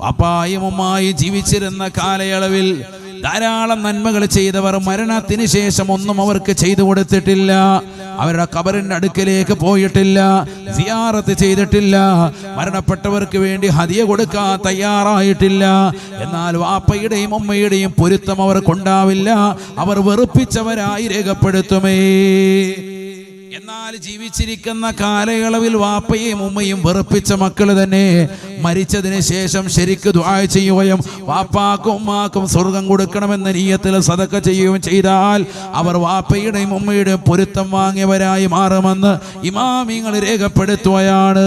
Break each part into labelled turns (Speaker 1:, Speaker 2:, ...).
Speaker 1: വാപ്പായും ഉമ്മായും ജീവിച്ചിരുന്ന കാലയളവിൽ ധാരാളം നന്മകൾ ചെയ്തവർ മരണത്തിന് ശേഷം ഒന്നും അവർക്ക് ചെയ്തു കൊടുത്തിട്ടില്ല. അവരുടെ കബറിന്റെ അടുക്കലേക്ക് പോയിട്ടില്ല. സിയാറത്ത് ചെയ്തിട്ടില്ല. മരണപ്പെട്ടവർക്ക് വേണ്ടി ഹതിയ കൊടുക്കാൻ തയ്യാറായിട്ടില്ല. എന്നാൽ വാപ്പയുടെയും ഉമ്മയുടെയും പൊരുത്തം അവർക്കുണ്ടാവില്ല അവർ വെറുപ്പിച്ചവരായി രേഖപ്പെടുത്തുമേ. എന്നാൽ ജീവിച്ചിരിക്കുന്ന കാലയളവിൽ വാപ്പയും ഉമ്മയും വെറുപ്പിച്ച മക്കൾ തന്നെ മരിച്ചതിന് ശേഷം ശരിക്ക് ദുആ ചെയ്യുകയും വാപ്പാക്കും ഉമ്മാക്കും സ്വർഗം കൊടുക്കണമെന്ന നീയത്തിൽ സതക്ക ചെയ്യുകയും ചെയ്താൽ അവർ വാപ്പയുടെയും ഉമ്മയുടെയും പൊരുത്തം വാങ്ങിയവരായി മാറുമെന്ന് ഇമാമിങ്ങൾ രേഖപ്പെടുത്തുകയാണ്.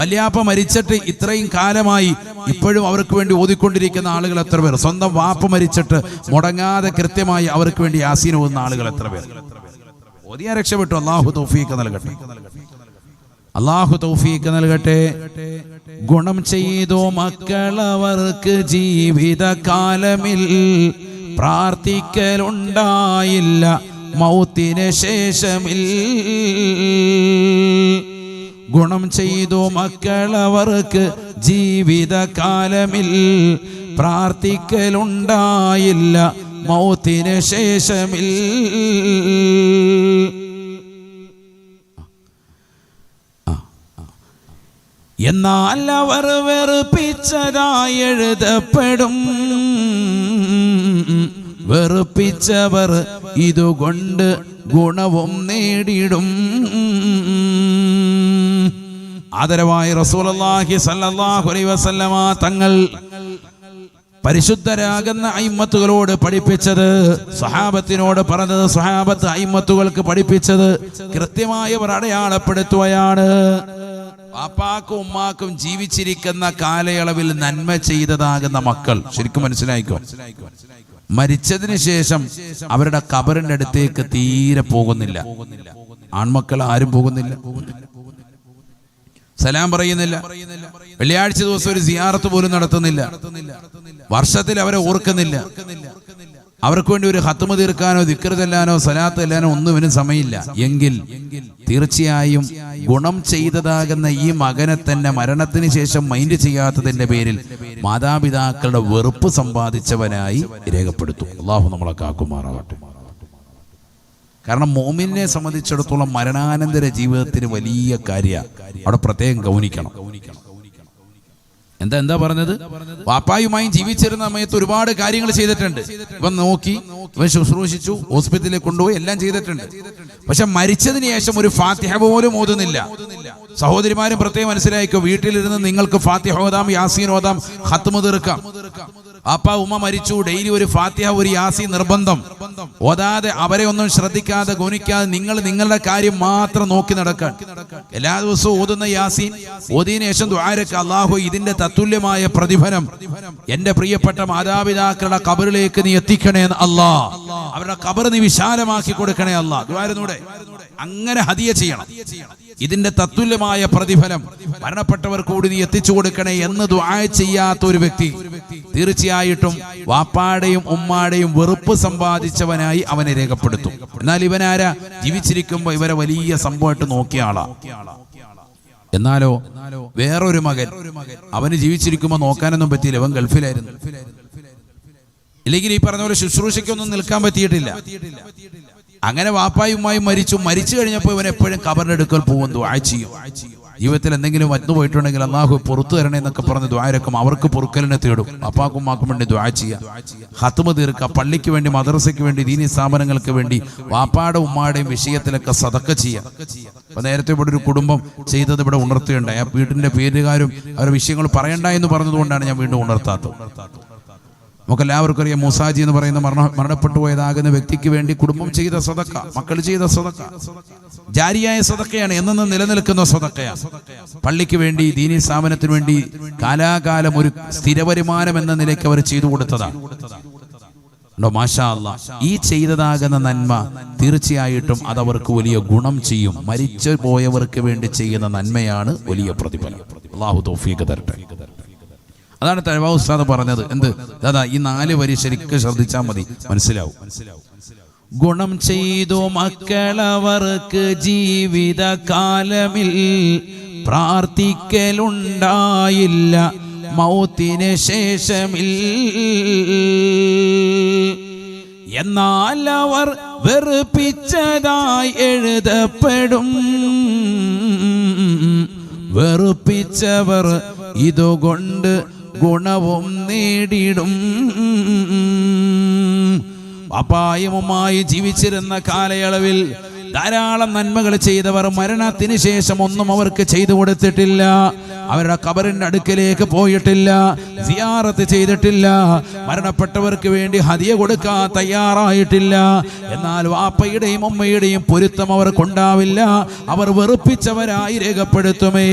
Speaker 1: വല്യാപ്പ മരിച്ചിട്ട് ഇത്രയും കാലമായി ഇപ്പോഴും അവർക്ക് വേണ്ടി ഓതിക്കൊണ്ടിരിക്കുന്ന ആളുകൾ എത്ര പേർ? സ്വന്തം വാപ്പ മരിച്ചിട്ട് മുടങ്ങാതെ കൃത്യമായി അവർക്ക് വേണ്ടി ആസീനം ഓതുന്ന ആളുകൾ എത്ര പേർ? ഓതിയാ രക്ഷപ്പെട്ടു. അള്ളാഹു തൗഫീഖ് നൽകട്ടെ. അള്ളാഹു തൗഫീഖ് നൽകട്ടെ. ഗുണം ചെയ്തു മക്കളവർക്ക് ജീവിതകാലമിൽ. പ്രാർത്ഥിക്കലുണ്ടായില്ല. മൗത്തിന് ശേഷമിൽ. ഗുണം ചെയ്തു മക്കളവർക്ക് ജീവിതകാലമിൽ. പ്രാർത്ഥിക്കലുണ്ടായില്ല. മൗത്തിന് ശേഷമിൽ. എന്നാൽ അവർ വെറുപ്പിച്ചതായി എഴുതപ്പെടും. വെറുപ്പിച്ചവർ ഇതുകൊണ്ട് ഗുണവും നേടിടും ആദരവായി റസൂലുള്ളാഹി സല്ലല്ലാഹു അലൈഹി വസല്ലമ തങ്ങൾ പരിശുദ്ധരാകുന്ന അയിമത്തുകളോട് പഠിപ്പിച്ചത് സഹാബത്തിനോട് പറഞ്ഞത് സഹാബത്ത് അയിമത്തുകൾക്ക് പഠിപ്പിച്ചത് കൃത്യമായി അവർ അടയാളപ്പെടുത്തുകയാണ്. പാപ്പാക്കും ഉമ്മാക്കും ജീവിച്ചിരിക്കുന്ന കാലയളവിൽ നന്മ ചെയ്തതാകുന്ന മക്കൾ. ശരിക്കും മനസ്സിലായിക്കോ? മരിച്ചതിന് ശേഷം അവരുടെ കബറിന്റെ അടുത്തേക്ക് തീരെ പോകുന്നില്ല. ആൺമക്കൾ ആരും പോകുന്നില്ല. സലാം പറയുന്നില്ല. വെള്ളിയാഴ്ച ദിവസം ഒരു സിയാറത്ത് പോലും നടത്തുന്നില്ല. വർഷത്തിൽ അവരെ ഓർക്കുന്നില്ല. അവർക്ക് വേണ്ടി ഒരു ഹത്തുമ തീർക്കാനോ ദിക്കർ സലാത്ത് ചെല്ലാനോ ഒന്നും സമയമില്ല. എങ്കിൽ തീർച്ചയായും ഗുണം ചെയ്തതാകുന്ന ഈ മകനെ തന്നെ മരണത്തിന് ശേഷം മൈൻഡ് ചെയ്യാത്തതിന്റെ പേരിൽ മാതാപിതാക്കളുടെ വെറുപ്പ് സമ്പാദിച്ചവനായി രേഖപ്പെടുത്തും. അള്ളാഹു നമ്മളെ കാക്കുമാറാവട്ടെ. കാരണം മോമിനെ സംബന്ധിച്ചിടത്തോളം മരണാനന്തര ജീവിതത്തിന് വലിയ കാര്യ. അവിടെ പ്രത്യേകം ഗൗനിക്കണം. എന്താ എന്താ പറഞ്ഞത്? വാപ്പായുമായും ജീവിച്ചിരുന്ന സമയത്ത് ഒരുപാട് കാര്യങ്ങൾ ചെയ്തിട്ടുണ്ട്. ഇവൻ നോക്കി ഇവൻ ശുശ്രൂഷിച്ചു ഹോസ്പിറ്റലിൽ കൊണ്ടുപോയി എല്ലാം ചെയ്തിട്ടുണ്ട്. പക്ഷെ മരിച്ചതിന് ശേഷം ഒരു ഫാത്തിഹ പോലും ഓതുന്നില്ല. സഹോദരിമാരും പ്രത്യേകം മനസ്സിലായിക്കോ വീട്ടിലിരുന്ന് നിങ്ങൾക്ക് ഫാത്തിഹ ഓതാം യാസീൻ ഓതാം ഹത്തുമ തീർക്കാം. അപ്പ ഉമ്മ മരിച്ചു ഡെയിലി ഒരു ഫാത്തിഹ ഒരു യാസി നിർബന്ധം. ഓതാതെ അവരെ ഒന്നും ശ്രദ്ധിക്കാതെ ഗുണിക്കാതെ നിങ്ങൾ നിങ്ങളുടെ കാര്യം മാത്രം നോക്കി നടക്കാൻ. എല്ലാ ദിവസവും ഓതുന്ന യാസീൻ ഓതിന് ശേഷം ദ്വാരക്ക് അള്ളാഹു ഇതിന്റെ തത്തുല്യമായ പ്രതിഫലം. എന്റെ പ്രിയപ്പെട്ട മാതാപിതാക്കളുടെ കബറിലേക്ക് നീ എത്തിക്കണേ അല്ലാ. അവരുടെ കബർ നീ വിശാലമാക്കി കൊടുക്കണേ അല്ലാ. ദ്വാരനൂടെ. അങ്ങനെ ഹതിയ ചെയ്യണം. ഇതിന്റെ തത്തുല്യമായ പ്രതിഫലം മരണപ്പെട്ടവർ കൂടി നീ എത്തിച്ചു കൊടുക്കണേ എന്ന് ദ്വായ ചെയ്യാത്ത ഒരു വ്യക്തി. തീർച്ചയായിട്ടും വാപ്പാടെയും ഉമ്മാടെയും വെറുപ്പ് സമ്പാദിച്ചവനായി അവനെ രേഖപ്പെടുത്തും. എന്നാൽ ഇവനാരാ? ജീവിച്ചിരിക്കുമ്പോ ഇവരെ വലിയ സംഭവമായിട്ട് നോക്കിയ ആളാ. എന്നാലോ വേറൊരു മകൻ അവന് ജീവിച്ചിരിക്കുമ്പോ നോക്കാനൊന്നും പറ്റിയില്ല. അവൻ ഗൾഫിലായിരുന്നു. ഇല്ലെങ്കിൽ ഈ പറഞ്ഞ പോലെ ശുശ്രൂഷയ്ക്കൊന്നും നിൽക്കാൻ പറ്റിയിട്ടില്ല. അങ്ങനെ വാപ്പായും മരിച്ചു. മരിച്ചു കഴിഞ്ഞപ്പോൾ ഇവൻ എപ്പോഴും കബറിന്റെ അടുക്കൽ പോകും ചെയ്യും. ജീവിതത്തിൽ എന്തെങ്കിലും വന്നു പോയിട്ടുണ്ടെങ്കിൽ അള്ളാഹു പുറത്തു തരണേ എന്നൊക്കെ പറഞ്ഞ് ദ്വാരക്കും അവർക്ക് പൊറുക്കലിനെ തേടും. അപ്പാക്കും മാക്കും വേണ്ടി ദ്വാ ചെയ്യാം. ഹത്തുമ തീർക്കുക പള്ളിക്ക് വേണ്ടി മദ്രസയ്ക്ക് വേണ്ടി ദീനി സ്ഥാപനങ്ങൾക്ക് വേണ്ടി വാപ്പാടെ ഉമ്മാടെയും വിഷയത്തിലൊക്കെ സതക്ക ചെയ്യാം. അപ്പൊ നേരത്തെ ഇവിടെ ഒരു കുടുംബം ചെയ്തത് ഇവിടെ ഉണർത്തുകയുണ്ടായി. ആ വീട്ടിന്റെ പേരുകാരും അവരുടെ വിഷയങ്ങൾ പറയണ്ട എന്ന് പറഞ്ഞതുകൊണ്ടാണ് ഞാൻ വീണ്ടും ഉണർത്താത്തത്. നമുക്ക് എല്ലാവർക്കും അറിയാം മൂസാജി എന്ന് പറയുന്ന മരണ മരണപ്പെട്ടു പോയതാകുന്ന വ്യക്തിക്ക് വേണ്ടി കുടുംബം ചെയ്ത സ്വതക്ക മക്കൾ ചെയ്ത സ്വതക്ക. ജാരിയായ സ്വതക്കയാണ് എന്നെന്നും നിലനിൽക്കുന്ന സ്വതക്കയാണ്. പള്ളിക്ക് വേണ്ടി ദീനി സ്ഥാപനത്തിന് വേണ്ടി കാലാകാലം ഒരു സ്ഥിര വരുമാനം എന്ന നിലയ്ക്ക് അവർ ചെയ്തു കൊടുത്തതാണ് മാഷാ ഈ ചെയ്തതാകുന്ന നന്മ തീർച്ചയായിട്ടും അതവർക്ക് വലിയ ഗുണം ചെയ്യും. മരിച്ചു പോയവർക്ക് വേണ്ടി ചെയ്യുന്ന നന്മയാണ് വലിയ പ്രതിഫലം. അള്ളാഹു തരട്ടെ. അതാണ് തഴവാ ഉസ്താദ് പറഞ്ഞത്. എന്ത്? ദാദാ ഈ നാല് വരി ശരിക്കും ശ്രദ്ധിച്ചാൽ മതി. മനസ്സിലാവും. ഗുണം ചെയ്തു മക്കളവർക്ക് ജീവിതകാലമിൽ പ്രാർത്ഥിക്കലുണ്ടായില്ല. മൗത്തിന് ശേഷമിൽ. എന്നാൽ അവർ വെറുപ്പിച്ചതായി എഴുതപ്പെടും. വെറുപ്പിച്ചവർ ഇതുകൊണ്ട് ഗുണവും നേടിയിടും അപായവുമായി ജീവിച്ചിരുന്ന കാലയളവിൽ ധാരാളം നന്മകൾ ചെയ്തവർ മരണത്തിന് ശേഷം ഒന്നും അവർക്ക് ചെയ്തു കൊടുത്തിട്ടില്ല. അവരുടെ കബറിന്റെ അടുക്കലേക്ക് പോയിട്ടില്ല സിയാറത്ത് ചെയ്തിട്ടില്ല മരണപ്പെട്ടവർക്ക് വേണ്ടി ഹതിയ കൊടുക്കാൻ തയ്യാറായിട്ടില്ല. എന്നാൽ വാപ്പയുടെയും ഉമ്മയുടെയും പൊരുത്തം അവർക്കുണ്ടാവില്ല അവർ വെറുപ്പിച്ചവരായി രേഖപ്പെടുത്തുമേ.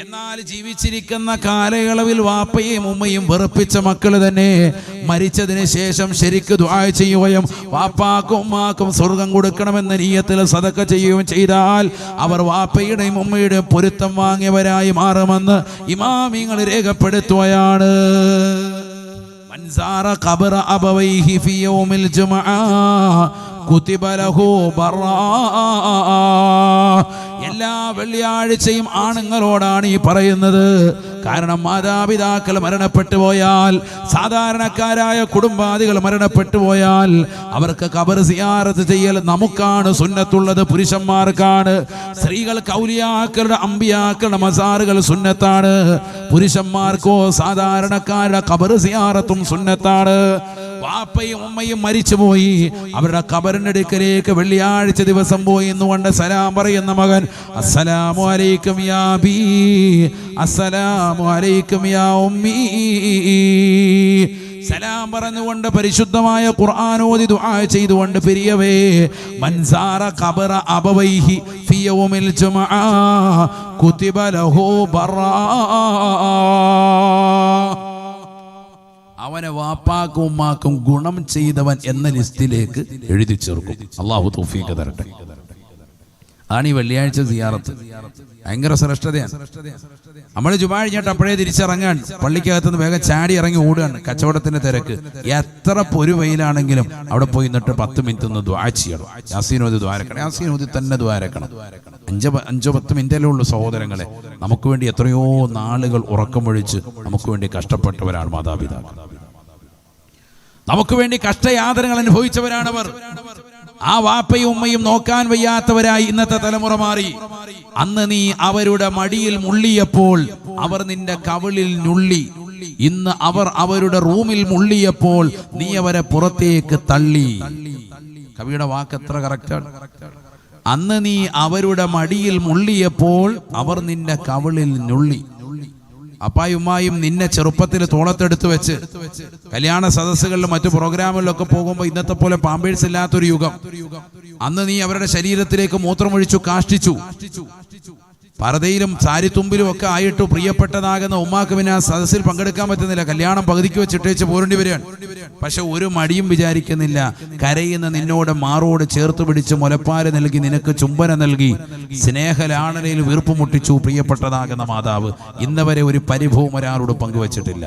Speaker 1: എന്നാൽ ജീവിച്ചിരിക്കുന്ന കാലയളവിൽ വാപ്പയും ഉമ്മയും വെറുപ്പിച്ച മക്കൾ തന്നെ മരിച്ചതിന് ശേഷം ശരിക്ക് ദ്വായ ചെയ്യുകയും വാപ്പാക്കും ഉമ്മാക്കും സ്വർഗം കൊടുക്കണമെന്ന നീയത്തിൽ സതക്ക ചെയ്യുകയും ചെയ്താൽ അവർ വാപ്പയുടെയും ഉമ്മയുടെയും പൊരുത്തം വാങ്ങിയവരായി മാറുമെന്ന് ഇമാമിങ്ങൾ രേഖപ്പെടുത്തുകയാണ്. മൻസാറ അബവൈഹി ഫിയൗമിൽ കുതിബ ലഹു ബറാ എല്ലാ വെള്ളിയാഴ്ചയും ആണുങ്ങളോടാണ് ഈ പറയുന്നത്. കാരണം മാതാപിതാക്കൾ മരണപ്പെട്ടു പോയാൽ സാധാരണക്കാരായ കുടുംബാദികൾ മരണപ്പെട്ടു പോയാൽ അവർക്ക് കബർ സിയാറത്ത് ചെയ്യൽ നമുക്കാണ് സുന്നത്തുള്ളത് പുരുഷന്മാർക്കാണ്. സ്ത്രീകൾ കൗലിയാക്കളുടെ അമ്പിയാക്കളുടെ മസാറുകൾ സുന്നത്താണ്. പുരുഷന്മാർക്കോ സാധാരണക്കാരുടെ കബർ സിയാറത്തും സുന്നത്താണ്. വാപ്പയും ഉമ്മയും മരിച്ചുപോയി അവരുടെ കബറിന്റെ അടുക്കലേക്ക് വെള്ളിയാഴ്ച ദിവസം പോയി എന്നുകൊണ്ട് സലാം പറയുന്ന മകൻ അസ്സലാമു അലൈക്കും യാ ബീ അസ്സലാമു അലൈക്കും യാ ഉമ്മീ. സലാം പറഞ്ഞുകൊണ്ട് പരിശുദ്ധമായ ഖുർആാനോദി ദുആ ചെയ്തുകൊണ്ട് പിരിയവേ മൻസാറ ഖബറ അബവൈഹി ഫി യൗമിൽ ജുമആ കുതിബ ലഹു ബറാ. അവനെ വാപ്പാക്കും ഉമ്മാക്കും ഗുണം ചെയ്തവൻ എന്ന ലിസ്റ്റിലേക്ക് എഴുതി ചേർക്കും. അള്ളാഹു തൗഫീഖ് തരട്ടെ. അതാണ് ഈ വെള്ളിയാഴ്ച സിയാറത്ത്. ഭയങ്കര ശ്രേഷ്ഠതയാണ്. നമ്മൾ ജുമാഴിഞ്ഞിട്ട് അപ്പോഴേ തിരിച്ചിറങ്ങാൻ പള്ളിക്കകത്ത് നിന്ന് വേഗം ചാടി ഇറങ്ങി ഓടുകയാണ്. കച്ചവടത്തിന്റെ തിരക്ക്. എത്ര പൊരു വെയിലാണെങ്കിലും അവിടെ പോയി നിന്നിട്ട് പത്ത് മിനിറ്റ് ഒന്ന് ദ്വാ ചെയ്യണം. യാസീനോദി ദ്വാരക്കണം യാസീനോദി തന്നെ ദ്വാരക്കണം അഞ്ചോ അഞ്ചോ പത്ത് മിനിറ്റല്ലേ ഉള്ളൂ സഹോദരങ്ങളെ. നമുക്ക് വേണ്ടി എത്രയോ നാളുകൾ ഉറക്കമൊഴിച്ച് നമുക്ക് വേണ്ടി കഷ്ടപ്പെട്ടവരാണ് മാതാപിതാക്കൾ. നമുക്ക് വേണ്ടി കഷ്ടയാതനകൾ അനുഭവിച്ചവരാണവർ. ആ വാപ്പയും ഉമ്മയും നോക്കാൻ വയ്യാത്തവരായി ഇന്നത്തെ തലമുറ മാറി. അന്ന് നീ അവരുടെ മടിയിൽ മുള്ളിയപ്പോൾ അവർ നിന്റെ കവിളിൽ നുള്ളി. ഇന്ന് അവർ അവരുടെ റൂമിൽ മുള്ളിയപ്പോൾ നീ അവരെ പുറത്തേക്ക് തള്ളി. കവിയുടെ വാക്ക് എത്ര കറക്റ്റാണ് അന്ന് നീ അവരുടെ മടിയിൽ മുള്ളിയപ്പോൾ അവർ നിന്റെ കവിളിൽ ഞുള്ളി അപ്പായുമ്മായും നിന്നെ ചെറുപ്പത്തിൽ തോളത്തെടുത്ത് വെച്ച് കല്യാണ സദസ്സുകളിലും മറ്റു പ്രോഗ്രാമുകളിലൊക്കെ പോകുമ്പോൾ ഇന്നത്തെ പോലെ പാമ്പേഴ്സ് ഇല്ലാത്തൊരു യുഗം. അന്ന് നീ അവരുടെ ശരീരത്തിലേക്ക് മൂത്രമൊഴിച്ചു കാഷ്ടിച്ചു. പരതയിലും സാരിത്തുമ്പിലും ഒക്കെ ആയിട്ട് പ്രിയപ്പെട്ടതാകുന്ന ഉമ്മാക്ക് പിന്നെ ആ സദസ്സിൽ പങ്കെടുക്കാൻ പറ്റുന്നില്ല. കല്യാണം പകുതിക്ക് വെച്ചിട്ടേച്ച് പോരേണ്ടി വരികയാണ്. പക്ഷെ ഒരു മടിയും വിചാരിക്കുന്നില്ല. കരയുന്ന നിന്നോട് മാറോട് ചേർത്ത് പിടിച്ച് മുലപ്പാൽ നൽകി നിനക്ക് ചുംബന നൽകി സ്നേഹലാളനയിൽ വീർപ്പ് മുട്ടിച്ചു പ്രിയപ്പെട്ടതാകുന്ന മാതാവ് ഇന്നവരെ ഒരു പരിഭവം ഒരാളോട് പങ്കുവച്ചിട്ടില്ല.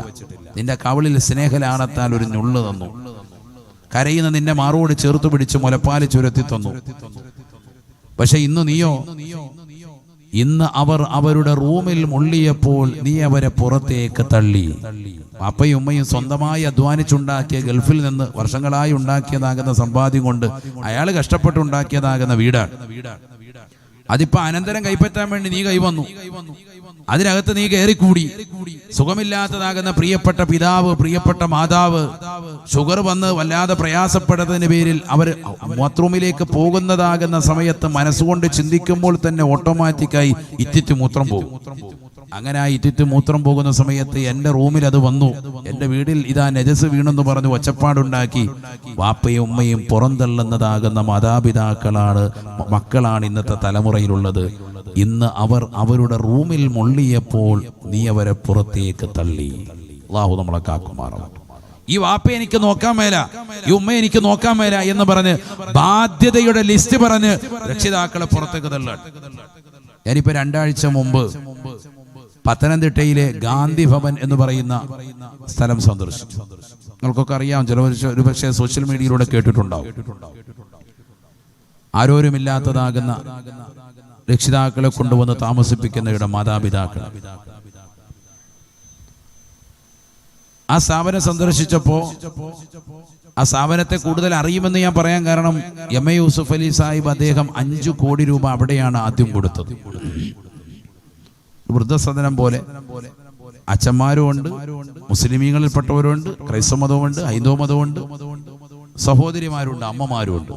Speaker 1: നിന്റെ കവളിൽ സ്നേഹലാണത്താൽ ഒരു ഞുള്ളു തന്നു. കരയുന്ന നിന്നെ മാറോട് ചേർത്ത് പിടിച്ച് മുലപ്പാൽ ചുരത്തി തന്നു. പക്ഷെ ഇന്ന് നീയോ ഇന്ന് അവർ അവരുടെ റൂമിൽ മുള്ളിയപ്പോൾ നീ അവരെ പുറത്തേക്ക് തള്ളി. അപ്പയും ഉമ്മയും സ്വന്തമായി അധ്വാനിച്ചുണ്ടാക്കിയ ഗൾഫിൽ നിന്ന് വർഷങ്ങളായി ഉണ്ടാക്കിയതാകുന്ന സമ്പാദ്യം കൊണ്ട് അയാൾ കഷ്ടപ്പെട്ടുണ്ടാക്കിയതാകുന്ന വീടാണ്. അതിപ്പോ അനന്തരം കൈപ്പറ്റാൻ വേണ്ടി നീ കൈവന്നു. അതിനകത്ത് നീ കയറിക്കൂടി. സുഖമില്ലാത്തതാകുന്ന പ്രിയപ്പെട്ട പിതാവ് പ്രിയപ്പെട്ട മാതാവ് ഷുഗർ വന്ന് വല്ലാതെ പ്രയാസപ്പെട്ടതിന് പേരിൽ അവർ ബാത്റൂമിലേക്ക് പോകുന്നതാകുന്ന സമയത്ത് മനസ്സുകൊണ്ട് ചിന്തിക്കുമ്പോൾ തന്നെ ഓട്ടോമാറ്റിക്കായി ഇറ്റിറ്റ് മൂത്രം പോകും. അങ്ങനെ ആ ഇറ്റിറ്റ് മൂത്രം പോകുന്ന സമയത്ത് എന്റെ റൂമിൽ അത് വന്നു. എന്റെ വീട്ടിൽ ഇതാ നജസ് വീണെന്ന് പറഞ്ഞ് ഒച്ചപ്പാടുണ്ടാക്കി. വാപ്പയും ഉമ്മയും പുറന്തള്ളുന്നതാകുന്ന മാതാപിതാക്കളാണ് മക്കളാണ് ഇന്നത്തെ തലമുറയിലുള്ളത്. ഇന്ന് അവർ അവരുടെ റൂമിൽ മുള്ളിയപ്പോൾ നീ അവരെ പുറത്തേക്ക് തള്ളി. അള്ളാഹു നമ്മളെ കാക്കുമാറാണ് ഈ വാപ്പ എനിക്ക് നോക്കാൻ മേല ഈ ഉമ്മ എനിക്ക് നോക്കാൻ മേല എന്ന് പറഞ്ഞ് ബാധ്യതയുടെ ലിസ്റ്റ് പറഞ്ഞ് രക്ഷിതാക്കളെ പുറത്തേക്ക് തള്ളാൻ. ഞാനിപ്പോ രണ്ടാഴ്ച മുമ്പ് പത്തനംതിട്ടയിലെ ഗാന്ധി ഭവൻ എന്ന് പറയുന്ന സ്ഥലം സന്ദർശിച്ചു. നിങ്ങൾക്കൊക്കെ അറിയാം ചില ഒരു പക്ഷേ സോഷ്യൽ മീഡിയയിലൂടെ കേട്ടിട്ടുണ്ടാവും. ആരോരുമില്ലാത്തതാകുന്ന രക്ഷിതാക്കളെ കൊണ്ടുവന്ന് താമസിപ്പിക്കുന്ന മാതാപിതാക്കൾ. ആ സ്ഥാപനം സന്ദർശിച്ചപ്പോ ആ സ്ഥാപനത്തെ കൂടുതൽ അറിയുമെന്ന് ഞാൻ പറയാൻ കാരണം എം എ യൂസുഫ് അലി സാഹിബ് അദ്ദേഹം അഞ്ചു കോടി രൂപ അവിടെയാണ് ആദ്യം കൊടുത്തത്. വൃദ്ധസദനം പോലെ അച്ഛന്മാരും ഉണ്ട് മുസ്ലിമീങ്ങളിൽപ്പെട്ടവരുണ്ട് ക്രൈസ്തവ മതവുമുണ്ട് ഹൈന്ദവ മതമുണ്ട് സഹോദരിമാരുണ്ട് അമ്മമാരുണ്ട്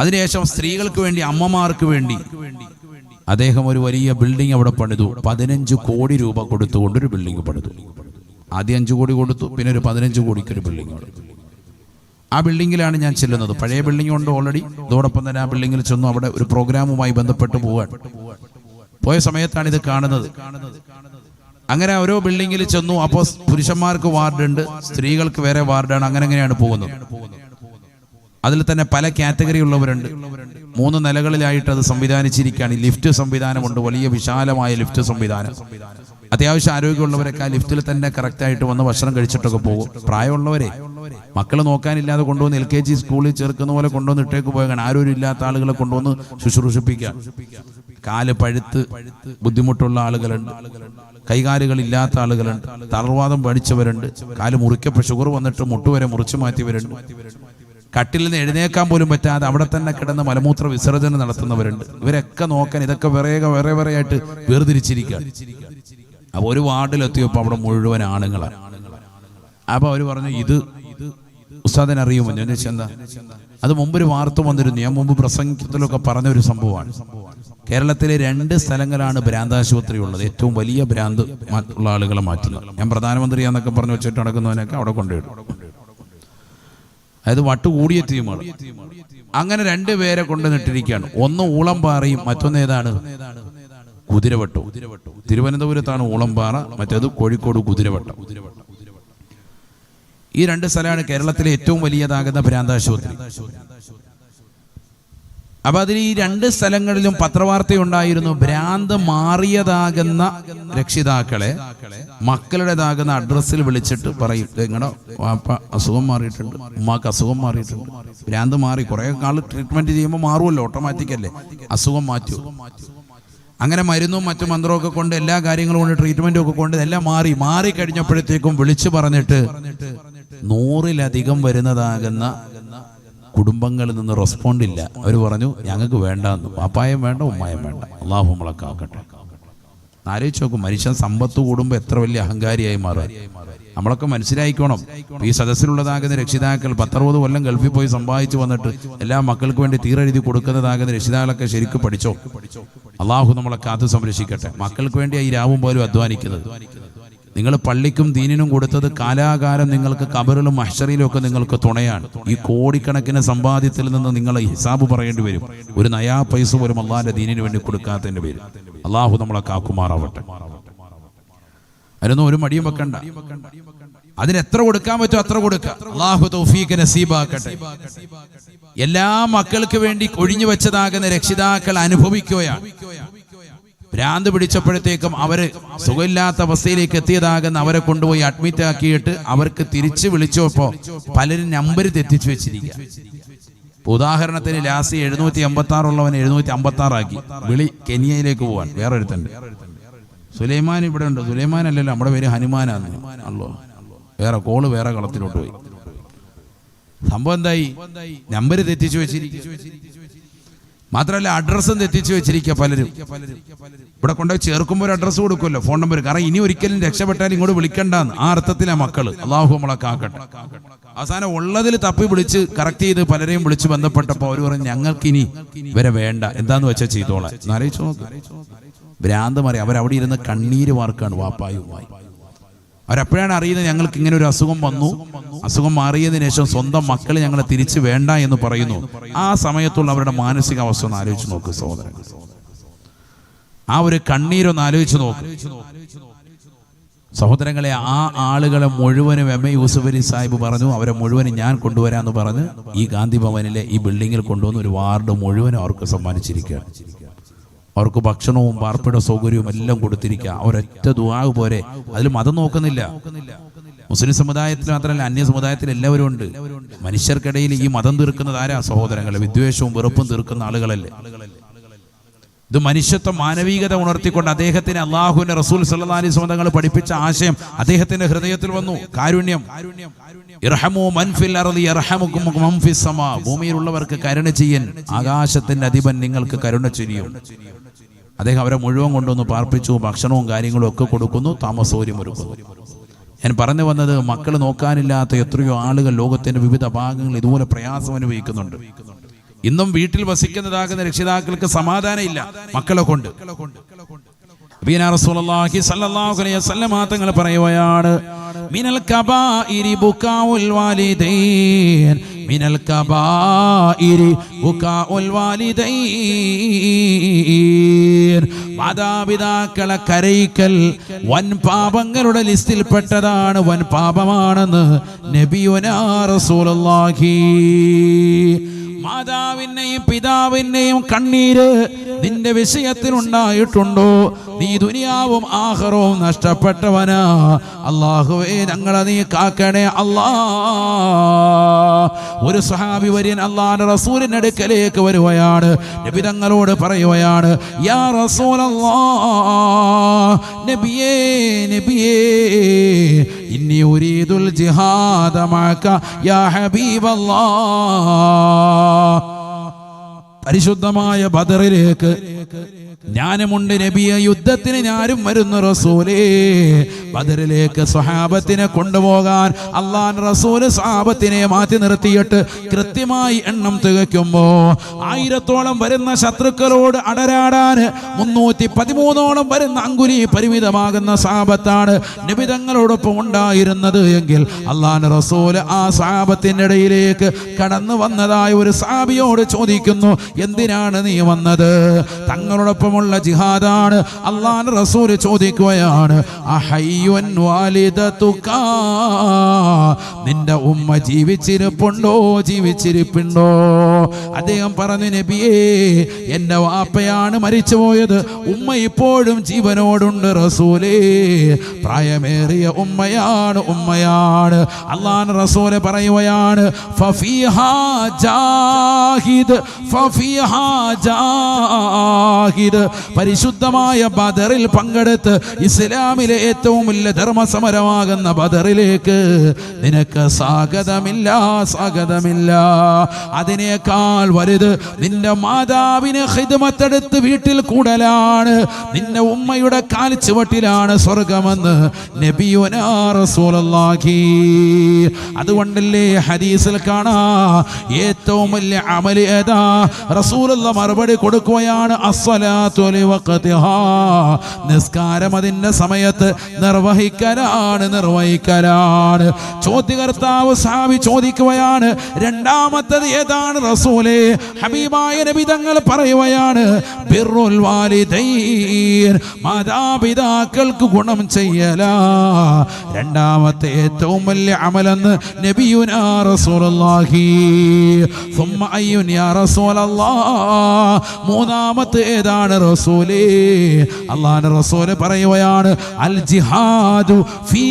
Speaker 1: അതിനുശേഷം സ്ത്രീകൾക്ക് വേണ്ടി അമ്മമാർക്ക് വേണ്ടി അദ്ദേഹം ഒരു വലിയ ബിൽഡിംഗ് അവിടെ പണിതു. പതിനഞ്ച് കോടി രൂപ കൊടുത്തുകൊണ്ട് ഒരു ബിൽഡിംഗ് പണിതു. ആദ്യം അഞ്ചു കോടി കൊടുത്തു പിന്നെ ഒരു പതിനഞ്ച് കോടിക്ക് ഒരു ബിൽഡിംഗ് കൊടുത്തു ആ ബിൽഡിങ്ങിലാണ് ഞാൻ ചെല്ലുന്നത്. പഴയ ബിൽഡിംഗ് ഉണ്ട് ഓൾറെഡി ഇതോടൊപ്പം തന്നെ ആ ബിൽഡിങ്ങിൽ ചെന്നു അവിടെ ഒരു പ്രോഗ്രാമുമായി ബന്ധപ്പെട്ട് പോവാൻ. പോയ സമയത്താണ് ഇത് കാണുന്നത്. അങ്ങനെ ഓരോ ബിൽഡിങ്ങിൽ ചെന്നു. അപ്പോൾ പുരുഷന്മാർക്ക് വാർഡുണ്ട് സ്ത്രീകൾക്ക് വേറെ വാർഡാണ്. അങ്ങനെ അങ്ങനെയാണ് പോകുന്നത്? അതിൽ തന്നെ പല കാറ്റഗറി ഉള്ളവരുണ്ട്. മൂന്ന് നിലകളിലായിട്ട് അത് സംവിധാനിച്ചിരിക്കുകയാണ്. ലിഫ്റ്റ് സംവിധാനമുണ്ട്. വലിയ വിശാലമായ ലിഫ്റ്റ് സംവിധാനം. അത്യാവശ്യം ആരോഗ്യമുള്ളവരൊക്കെ ആ ലിഫ്റ്റിൽ തന്നെ കറക്റ്റ് ആയിട്ട് വന്ന് ഭക്ഷണം കഴിച്ചിട്ടൊക്കെ പോകും. പ്രായമുള്ളവരെ മക്കൾ നോക്കാനില്ലാതെ കൊണ്ടുവന്ന് എൽ കെ ജി സ്കൂളിൽ ചേർക്കുന്ന പോലെ കൊണ്ടുവന്ന് ഇട്ടേക്ക് പോയാണ് ആരോരും ഇല്ലാത്ത ആളുകളെ കൊണ്ടുവന്ന് ശുശ്രൂഷിപ്പിക്കുക. കാൽ പഴുത്ത് ബുദ്ധിമുട്ടുള്ള ആളുകളുണ്ട്. കൈകാലുകൾ ഇല്ലാത്ത ആളുകളുണ്ട്. തളർവാദം പഠിച്ചവരുണ്ട് കാൽ മുറിക്കപ്പോൾ ഷുഗർ വന്നിട്ട് മുട്ടുവരെ മുറിച്ചു മാറ്റിയവരുണ്ട്. കട്ടിൽ നിന്ന് എഴുന്നേക്കാൻ പോലും പറ്റാതെ അവിടെ തന്നെ കിടന്ന് മലമൂത്ര വിസർജനം നടത്തുന്നവരുണ്ട്. ഇവരൊക്കെ നോക്കാൻ ഇതൊക്കെ വേറെ വേറെ വേറെ ആയിട്ട് വേർതിരിച്ചിരിക്കുക അപ്പൊ ഒരു വാർഡിലെത്തിയപ്പോൾ അവിടെ മുഴുവൻ ആണുങ്ങളാണ്. അപ്പൊ അവർ പറഞ്ഞു ഇത് ഉസ്താദിനെ അറിയുമോ? ഞാൻ ചോദിച്ചാൽ എന്താ? അത് മുമ്പ് ഒരു വാർത്ത വന്നിരുന്നു. ഞാൻ മുമ്പ് പ്രസംഗത്തിലൊക്കെ പറഞ്ഞ ഒരു സംഭവമാണ്. കേരളത്തിലെ രണ്ട് സ്ഥലങ്ങളാണ് ഭ്രാന്താശുപത്രി ഉള്ളത്. ഏറ്റവും വലിയ ഭ്രാന്ത് ഉള്ള ആളുകളെ മാറ്റുന്നത്. ഞാൻ പ്രധാനമന്ത്രിയാന്നൊക്കെ പറഞ്ഞു വെച്ചിട്ട് നടക്കുന്നവനൊക്കെ അവിടെ കൊണ്ടുവിടും അതായത് വട്ട് കൂടിയ ടീമാണ് അങ്ങനെ രണ്ട് പേരെ കൊണ്ട് നിട്ടിരിക്കുകയാണ് ഒന്ന് ഊളംപാറയും മറ്റൊന്ന് ഏതാണ്? കുതിരവട്ടം തിരുവനന്തപുരത്താണ് ഊളംപാറ മറ്റേത് കോഴിക്കോട് കുതിരവട്ടം. ഈ രണ്ട് സ്ഥലമാണ് കേരളത്തിലെ ഏറ്റവും വലിയതാകുന്ന ഭ്രാന്താശുപത്രി. അപ്പൊ അതിൽ ഈ രണ്ട് സ്ഥലങ്ങളിലും പത്രവാർത്തയുണ്ടായിരുന്നു. ഭ്രാന്ത് മാറിയതാകുന്ന രക്ഷിതാക്കളെ മക്കളുടേതാകുന്ന അഡ്രസ്സിൽ വിളിച്ചിട്ട് പറയും നിങ്ങളുടെ വാപ്പ അസുഖം മാറിയിട്ടുണ്ട് ഉമ്മാക്ക് അസുഖം മാറിയിട്ടുണ്ട്. ഭ്രാന്ത് മാറി. കുറെ കാൾ ട്രീറ്റ്മെന്റ് ചെയ്യുമ്പോൾ മാറുമല്ലോ ഓട്ടോമാറ്റിക് അല്ലേ? അസുഖം മാറ്റൂ. അങ്ങനെ മരുന്നും മറ്റു മന്ത്രമൊക്കെ കൊണ്ട് എല്ലാ കാര്യങ്ങളും കൊണ്ട് ട്രീറ്റ്മെന്റും ഒക്കെ കൊണ്ട് എല്ലാം മാറി. മാറി കഴിഞ്ഞപ്പോഴത്തേക്കും വിളിച്ചു പറഞ്ഞിട്ട് നൂറിലധികം വരുന്നതാകുന്ന കുടുംബങ്ങളിൽ നിന്ന് റെസ്പോണ്ട് ഇല്ല. അവർ പറഞ്ഞു ഞങ്ങൾക്ക് വേണ്ടെന്ന്. പാപ്പായം വേണ്ട ഉമ്മായം വേണ്ട. അള്ളാഹു നമ്മളൊക്കെ ആലോചിച്ച് നോക്കും മനുഷ്യൻ സമ്പത്ത് കൂടുമ്പോൾ എത്ര വലിയ അഹങ്കാരിയായി മാറും. നമ്മളൊക്കെ മനസ്സിലായിക്കോണം. ഈ സദസ്സിലുള്ളതാകുന്ന രക്ഷിതാക്കൾ പത്തറുപത് കൊല്ലം ഗൾഫിൽ പോയി സമ്പാദിച്ചു വന്നിട്ട് എല്ലാ മക്കൾക്ക് വേണ്ടി തീരെഴുതി കൊടുക്കുന്നതാകുന്ന രക്ഷിതാക്കളൊക്കെ ശരിക്കും പഠിച്ചോ? അള്ളാഹു നമ്മളെ കാത്തു സംരക്ഷിക്കട്ടെ. മക്കൾക്ക് വേണ്ടി ഈ രാവും പോലും അധ്വാനിക്കുന്നത്. നിങ്ങൾ പള്ളിക്കും ദീനിനും കൊടുത്തത് കാലാകാലം നിങ്ങൾക്ക് കബറിലും മഹ്ഷറിലും ഒക്കെ നിങ്ങൾക്ക് തുണയാണ്. ഈ കോടിക്കണക്കിന് സമ്പാദ്യത്തിൽ നിന്ന് നിങ്ങൾ ഹിസാബ് പറയേണ്ടി വരും. ഒരു നയാ പൈസ പോലും അള്ളാഹിന്റെ ദീനിന് വേണ്ടി കൊടുക്കാത്തതിന്റെ പേര് അള്ളാഹു നമ്മളെ കാക്കുമാറാവട്ടെ. അതിനൊന്നും ഒരു മടിയും വെക്കണ്ട. അതിന് എത്ര കൊടുക്കാൻ പറ്റുമോ അത്ര കൊടുക്കുക തൗഫീഖ് എല്ലാ മക്കൾക്ക് വേണ്ടി ഒഴിഞ്ഞു വെച്ചതാകുന്ന രക്ഷിതാക്കൾ അനുഭവിക്കുകയാണ്. ഭ്രാന്ത് പിടിച്ചപ്പോഴത്തേക്കും അവർ സുഖമില്ലാത്ത അവസ്ഥയിലേക്ക് എത്തിയതാകുന്ന അവരെ കൊണ്ടുപോയി അഡ്മിറ്റ് ആക്കിയിട്ട് അവർക്ക് തിരിച്ചു വിളിച്ചപ്പോ പലരും നമ്പർ തെറ്റിച്ചു വെച്ചിരിക്കുക. ഉദാഹരണത്തിന് ലാസി എഴുന്നൂറ്റി എൺപത്തി ആറുള്ളവൻ എഴുന്നൂറ്റി അമ്പത്തി ആറാക്കി വിളി കെനിയയിലേക്ക് പോവാൻ. വേറൊരുത്തുണ്ട് സുലൈമാൻ ഇവിടെ ഉണ്ട്. സുലൈമാൻ അല്ലല്ലോ നമ്മുടെ പേര് ഹനുമാനാന്ന്. അല്ലോ വേറെ കോൾ വേറെ കളത്തിലോട്ട് പോയി. സംഭവം എന്തായി? നമ്പർ തെറ്റിച്ചു വെച്ചിരിക്കും മാത്രമല്ല അഡ്രസ്സും തെറ്റിച്ചു വെച്ചിരിക്കുക പലരും. ഇവിടെ കൊണ്ടുപോയി ചേർക്കുമ്പോൾ ഒരു അഡ്രസ്സ് കൊടുക്കുമല്ലോ. ഫോൺ നമ്പർ കാരണം ഇനി ഒരിക്കലും രക്ഷപ്പെട്ടാൽ ഇങ്ങോട്ട് വിളിക്കണ്ടെന്ന്. ആ അർത്ഥത്തിലാ മക്കൾ. അള്ളാഹു നമ്മളെ കാക്കട്ടെ. അവസാനം ഉള്ളതിൽ തപ്പി വിളിച്ച് കറക്റ്റ് ചെയ്ത് പലരെയും വിളിച്ച് ബന്ധപ്പെട്ടപ്പോൾ അവർ പറഞ്ഞു ഞങ്ങൾക്ക് ഇനി ഇവരെ വേണ്ട. എന്താന്ന് വെച്ചാൽ ചെയ്തോളാം. നോക്ക്. ഭ്രാന്ത് മാറി. അവരവിടെ ഇരുന്ന് കണ്ണീര് വാർക്കാണ് വാപ്പായുമായി. അവരപ്പോഴാണ് അറിയുന്നത് ഞങ്ങൾക്ക് ഇങ്ങനെ ഒരു അസുഖം വന്നു. അസുഖം മാറിയതിനു ശേഷം സ്വന്തം മക്കൾ ഞങ്ങളെ തിരിച്ച് വേണ്ട എന്ന് പറയുന്നു. ആ സമയത്തുള്ള അവരുടെ മാനസികാവസ്ഥ ഒന്ന് ആലോചിച്ച് നോക്ക് സഹോദരൻ. ആ ഒരു കണ്ണീരൊന്ന് ആലോചിച്ച് നോക്ക്. സഹോദരങ്ങളെ ആ ആളുകളെ മുഴുവനും എം എ യൂസുഫ് അലി സാഹിബ് പറഞ്ഞു അവരെ മുഴുവനും ഞാൻ കൊണ്ടുവരാന്ന് പറഞ്ഞ് ഈ ഗാന്ധി ഭവനിലെ ഈ ബിൽഡിങ്ങിൽ കൊണ്ടുവന്ന് ഒരു വാർഡ് മുഴുവനും അവർക്ക് സമ്മാനിച്ചിരിക്കുകയാണ്. അവർക്ക് ഭക്ഷണവും പാർപ്പിട സൗകര്യവും എല്ലാം കൊടുത്തിരിക്കുക. അവരൊറ്റ ദുവാവ് പോരെ. അതിൽ മതം നോക്കുന്നില്ല. മുസ്ലിം സമുദായത്തിൽ മാത്രമല്ല അന്യ സമുദായത്തിൽ എല്ലാവരും ഉണ്ട്. മനുഷ്യർക്കിടയിൽ ഈ മതം തീർക്കുന്നത് ആരാ? സഹോദരങ്ങളെ. വിദ്വേഷവും വെറുപ്പും തീർക്കുന്ന ആളുകളല്ലേ? ഇത് മനുഷ്യത്വം മാനവികത ഉണർത്തിക്കൊണ്ട് അദ്ദേഹത്തിന് അള്ളാഹുവിന്റെ റസൂൽ സല്ലാ അലൈഹി സ്വന്തങ്ങൾ പഠിപ്പിച്ച ആശയം അദ്ദേഹത്തിന്റെ ഹൃദയത്തിൽ വന്നു. കാരുണ്യം. ഭൂമിയിലുള്ളവർക്ക് കരുണ ചെയ്യൻ. ആകാശത്തിന്റെ അധിപൻ നിങ്ങൾക്ക് കരുണ ചെയ്യും. അദ്ദേഹം അവരെ മുഴുവൻ കൊണ്ടുവന്ന് പാർപ്പിച്ചു ഭക്ഷണവും കാര്യങ്ങളും ഒക്കെ കൊടുക്കുന്നു താമസൗകര്യം ഒരുക്കുന്നു. ഞാൻ പറഞ്ഞു വന്നത് മക്കൾ നോക്കാനില്ലാത്ത എത്രയോ ആളുകൾ ലോകത്തിന്റെ വിവിധ ഭാഗങ്ങളിൽ ഇതുപോലെ പ്രയാസം അനുഭവിക്കുന്നുണ്ട്. ഇന്നും വീട്ടിൽ വസിക്കുന്നതാകുന്ന രക്ഷിതാക്കൾക്ക് സമാധാനം ഇല്ല മക്കളെ കൊണ്ട്. തങ്ങൾ പറയുകയാണ് മിനൽ കബായിരി ബുകാഉൽ വാലിദൈൻ മിനൽ കബായിരി ബുകാഉൽ വാലിദൈൻ. മാതാപിതാക്കളെ കരയിക്കൽ വൻ പാപങ്ങളുടെ ലിസ്റ്റിൽപ്പെട്ടതാണ് വൻ പാപമാണെന്ന് നബിയുനാ റസൂലുള്ളാഹി. പിതാവിനെയും കണ്ണീര് നിന്റെ വിഷയത്തിനുണ്ടായിട്ടുണ്ടോ? നീ ദുനിയാവും ആഹറവും നഷ്ടപ്പെട്ടവനാ. അള്ളാഹുവേ ഞങ്ങളെ നീ കാക്കണേ അല്ലാ. ഒരു സഹാബി വര്യൻ അള്ളാന്റെ റസൂലിന്റെ അടുക്കലേക്ക് വരുവയാണ് നബിതങ്ങളോട് പറയുകയാണ് യാ റസൂലല്ലാ നബിയേ നബിയേ ഇന്നി ഉരീദുൽ ജിഹാദ മഅക യാ ഹബീബല്ലാ. പരിശുദ്ധമായ ബദറിലേക്ക് ഞാനുമുണ്ട് നബിയ യുദ്ധത്തിന് ഞാനും വരുന്നു റസൂലേ. ബദറിലേക്ക് സ്വഹാബത്തിനെ കൊണ്ടുപോകാൻ അള്ളാൻ റസൂൽ സ്വഹാബത്തിനെ മാറ്റി നിർത്തിയിട്ട് കൃത്യമായി എണ്ണം തികയ്ക്കുമ്പോ ആയിരത്തോളം വരുന്ന ശത്രുക്കളോട് അടരാടാൻ മുന്നൂറ്റി പതിമൂന്നോളം വരുന്ന അങ്കുലി പരിമിതമാകുന്ന സാപത്താണ് നിബിതങ്ങളോടൊപ്പം ഉണ്ടായിരുന്നത് എങ്കിൽ അള്ളാൻ റസൂൽ ആ സ്വഹാബത്തിന്റെ ഇടയിലേക്ക് കടന്നു വന്നതായ ഒരു സാബിയോട് ചോദിക്കുന്നു എന്തിനാണ് നീ വന്നത്? തങ്ങളോടൊപ്പമുള്ള ജിഹാദാണ്. അള്ളാൻ റസൂൽ ചോദിക്കുകയാണ് നിന്റെ ഉമ്മ ജീവിച്ചിരിപ്പുണ്ടോ? ജീവിച്ചിരിപ്പുണ്ടോ? അദ്ദേഹം പറഞ്ഞു നബിയേ എന്റെ വാപ്പയാണ് മരിച്ചുപോയത്. ഉമ്മ ഇപ്പോഴും ജീവനോടുണ്ട് റസൂലേ. പ്രായമേറിയ ഉമ്മയാണ് ഉമ്മയാണ്. അള്ളാൻ റസൂൽ പറയുകയാണ് ഫഫീഹാ ജാഹിദ് ഫഫീഹാ ജാഹിദ്. പരിശുദ്ധമായ ബദറിൽ പങ്കെടുത്ത് ഇസ്ലാമിലെ ഏറ്റവും വലിയ ധർമ്മസമരമാകുന്ന ബദറിലേക്ക് നിനക്ക് സ്വാഗതമില്ല സ്വാഗതമില്ല. അതിനേക്കാൾ വലുത് നിന്റെ മാതാവിന് ഹിദ്മത്തെടുത്ത് വീട്ടിൽ കൂടലാണ്. നിന്റെ ഉമ്മയുടെ കാൽ ചുവട്ടിലാണ് സ്വർഗമെന്ന് നബിയുനാ റസൂലുള്ളാഹി. അതുകൊണ്ടല്ലേ ഹദീസിൽ കാണാ ഏറ്റവും വലിയ അമലി ഏതാ? റസൂലുള്ള മറുപടി കൊടുക്കുകയാണ് ലിവഖതിഹാ നിസ്കാരം അതിന്റെ സമയത്ത് നിർവഹിക്കലാണ് നിർവഹിക്കലാണ്. ചോദ്യകർത്താവ് സാവി ചോദിക്കുകയാണ് രണ്ടാമത്തത് ഏതാണ് റസൂലെ? ഹബീബായ നബി തങ്ങൾ പറയുകയാണ് ബിറുൽ വാലിദൈൻ മാതാപിതാക്കൾക്ക് ഗുണം ചെയ്യല. രണ്ടാമത്തെ ഏറ്റവും വലിയ അമലെന്ന് നബിയുനാ റസൂലുള്ളാഹി. അയ്യുൻ മൂന്നാമത്തെ ഏതാണ് റസൂലേ അള്ളാഹുവിന്റെ റസൂൽ പറയുകയാണ് അൽ ജിഹാദു ഫീ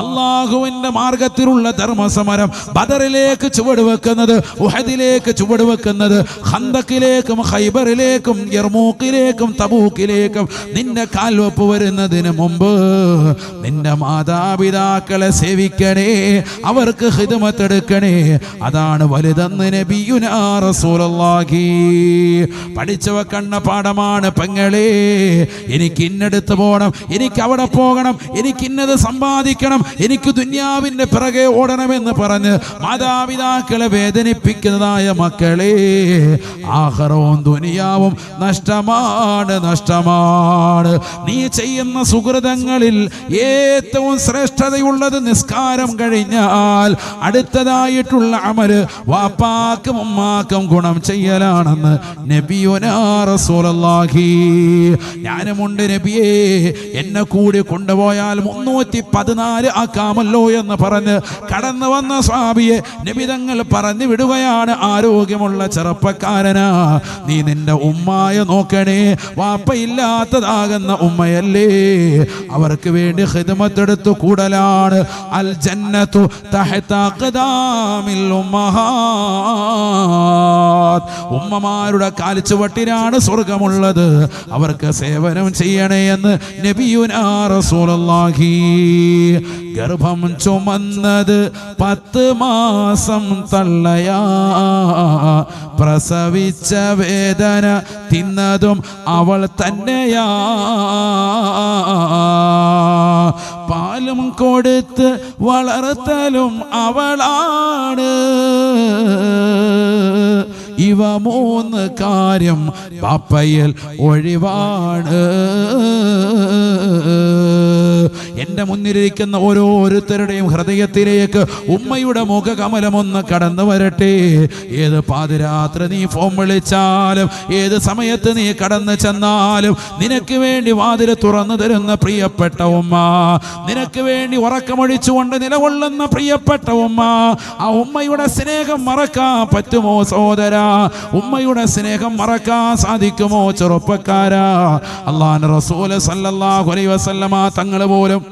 Speaker 1: അള്ളാഹുവിന്റെ മാർഗത്തിലുള്ള ധർമ്മസമരം ബദറിലേക്ക് ചുവട് വെക്കുന്നത് ഉഹദിലേക്ക് ചുവട് വെക്കുന്നത് ഹന്തക്കിലേക്കും ഖൈബറിലേക്കും യർമൂക്കിലേക്കും തബൂക്കിലേക്കും നിന്റെ കാൽവെപ്പ് വരുന്നതിന് മുമ്പ് നിന്റെ മാതാപിതാക്കളെ സേവിക്കണേ അവർക്ക് ഹിതമത്തെടുക്കണേ. അതാണ് വലുതെന്ന് നബിയുനാ റസൂലുള്ളാഹി പഠിച്ചവ വെക്കണ്ണ പാഠമാണ് പെങ്ങളെ. എനിക്ക് ഇന്നടുത്ത് പോകണം എനിക്ക് അവിടെ പോകണം എനിക്ക് ഇന്നത് സമ്പാദിക്കണം എനിക്ക് ദുന്യാവിന്റെ പിറകെ ഓടണമെന്ന് പറഞ്ഞ് മാതാപിതാക്കളെ വേദനിപ്പിക്കുന്നതായ മക്കളെ ആഹറവും ദുനിയാവും നഷ്ടമാണ് നഷ്ടമാണ്. നീ ചെയ്യുന്ന സുഹൃതങ്ങളിൽ ഏറ്റവും ശ്രേഷ്ഠതയുള്ളത് നിസ്കാരം കഴിഞ്ഞാൽ അടുത്തതായിട്ടുള്ള അമൽ വാപ്പാക്കും ഉമ്മാക്കും ഗുണം ചെയ്യലാണെന്ന് നബിയുനാ റസൂലല്ലാഹി ഞാനുമുണ്ട് നബിയേ എന്നെ കൂടി കൊണ്ടുപോയാൽ മുന്നൂറ്റി പതിനാല് ആക്കാമല്ലോ എന്ന് പറഞ്ഞ് കടന്നു വന്ന സ്വാമിയെ നബിതങ്ങൾ പറഞ്ഞു വിടുകയാണ്. ആരോഗ്യമുള്ള ചെറുപ്പക്കാരനാ നീ നിന്റെ ഉമ്മായ നോക്കണേ. വാപ്പയില്ലാത്തതാകുന്ന ഉമ്മയല്ലേ അവർക്ക് വേണ്ടി ഹിതമത്തെടുത്ത് കൂടലാണ്. അൽ ജന്നത്തു തഹത്താമിൽ ഉമ്മഹാ. ഉമ്മമാരുടെ കാലിച്ചുവട്ടിലാണ് സ്വർഗമുള്ളത്. അവർക്ക് സേവനം ചെയ്യണേ എന്ന് നബിയുനാ റസൂലുള്ളാഹി ഗർഭം ചുമന്നത് പത്ത് മാസം തള്ളയാ. പ്രസവിച്ച വേദന തിന്നതും അവൾ തന്നെയാ. പാലും കൊടുത്ത് വളർത്തലും അവളാണ്. ഇവ മൂന്ന് കാര്യം പാപ്പയിൽ ഒഴിവാണ്. എന്റെ മുന്നിലിരിക്കുന്ന ഓരോരുത്തരുടെയും ഹൃദയത്തിലേക്ക് ഉമ്മയുടെ മുഖകമലമൊന്ന് കടന്നു വരട്ടെ. ഏത് പാതിരാത്രി നീ ഫോൺ വിളിച്ചാലും ഏത് സമയത്ത് നീ കടന്നു ചെന്നാലും നിനക്ക് വേണ്ടി വാതിൽ തുറന്നു തരുന്ന പ്രിയപ്പെട്ട ഉമ്മ നിനക്ക് വേണ്ടി ഉറക്കമൊഴിച്ചുകൊണ്ട് നിലകൊള്ളുന്ന പ്രിയപ്പെട്ട ഉമ്മ ആ ഉമ്മയുടെ സ്നേഹം മറക്കാൻ പറ്റുമോ സഹോദര? ഉമ്മയുടെ സ്നേഹം മറക്കാൻ സാധിക്കുമോ ചെറുപ്പക്കാരാ? അള്ളാൻ റസൂൽ സല്ലല്ലാഹു അലൈഹി വസല്ലമ തങ്ങൾ പോലും